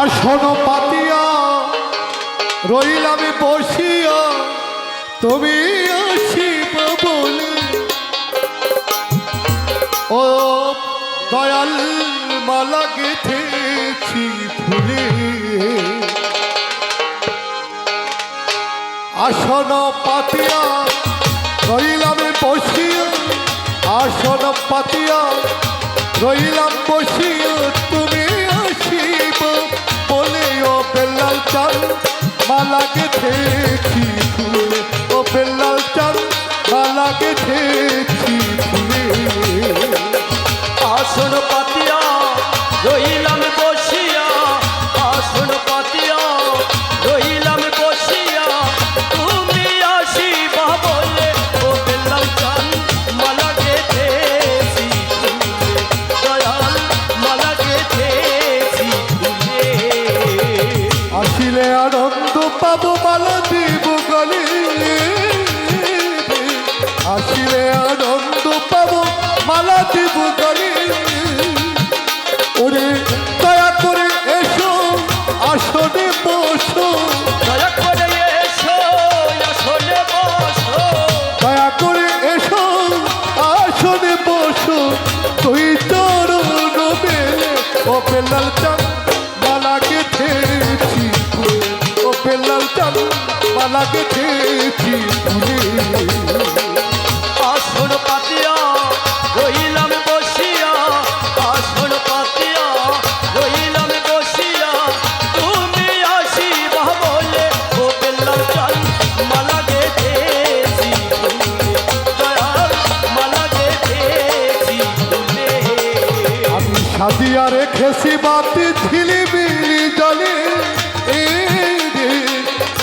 আসন পাতিয়া রইলাম বসিয়া, তুমি আসিব বলে। ও দয়াল মালা গেথেছি ফুলে। আসন পাতিয়া রইলাম বসিয়া, আসন পাতিয়া রইলাম চাল মালা গেথেছি আনন্দ পাবো গেথেছি ফুলে আসন পাতিয়া, রইলাম বসিয়া, আসন পাতিয়া, রইলাম বসিয়া। তুমি আসিবা বলে ও বেল্লাল চাল মালা ফুলে মালা সাজিয়া রেখেছি বাতি ঝিলিবিলি জলে।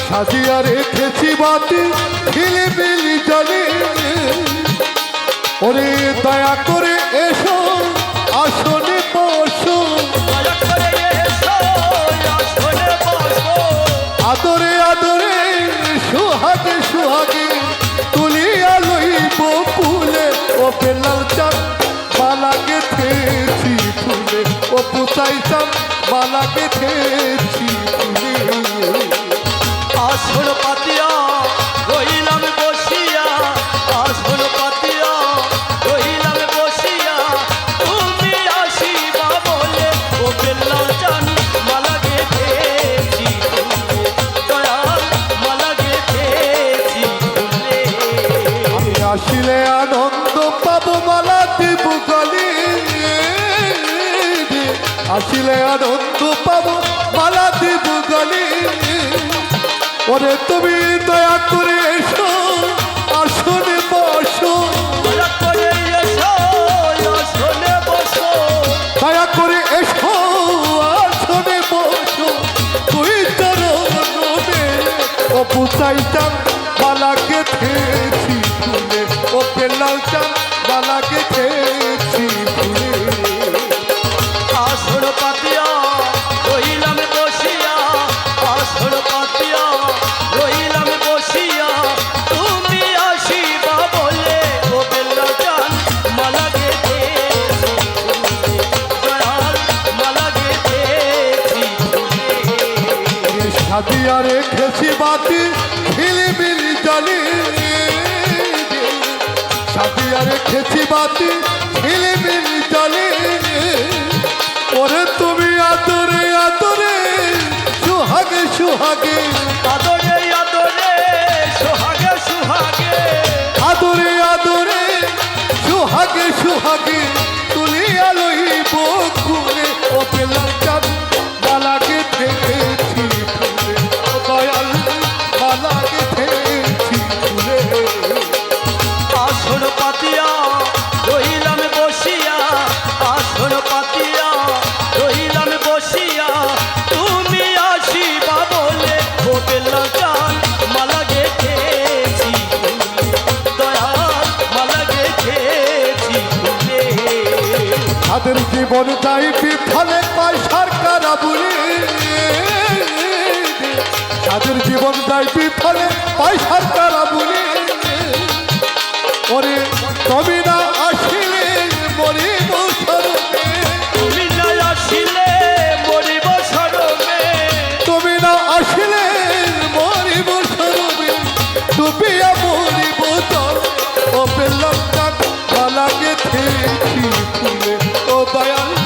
সাজিয়া রেখেছি বাতি ঝিলিবিলি জলে। ওরে দয়া করে এসো, আসনে বসো। আদরে আদরে, সুহাগে সুহাগে তুলিয়া লইব কুলে ও বেলাল চান মালা গেথেছি ফুলে। ও পুতাই চান মালা গেথেছি আসিলে আনন্দ পাবো মালা দিব গলে। ওরে তুমি দয়া করে এসো আসনে বসো। দয়া করে এসো আসনে বসো। দয়া করে এসো আসনে বসো। তুই তোর নবে ও চান মালা গেথেছি ফুলে ও পেলাল চান মালা পাতিয়া রইলাম বসিয়া আসন পাতিয়া রইলাম বসিয়া। তুমি আসিবা বলে ও বেল্লা জান, মালা গেথেছি দয়াল, মালা গেথেছি সাদিয়া রেখেছি বাতি ঝিলিমিলি জলে সাদিয়া রেখেছি বাতি ঝিলিমিলি জলে সুহাগে আদরে আদরে সোহাগে সুহাগে। আদরে আদরে সুহাগে সুহাগে। গরু তাই বিফলে পায় সরকার আবুরি তাদের জীবন তাই বিফলে পায় সরকার আবুরি ওরে তবে না আসিলে মরি মুসরমে তুমি না আসিলে মরি মুসরমে তুমি না আসিলে দয়াল।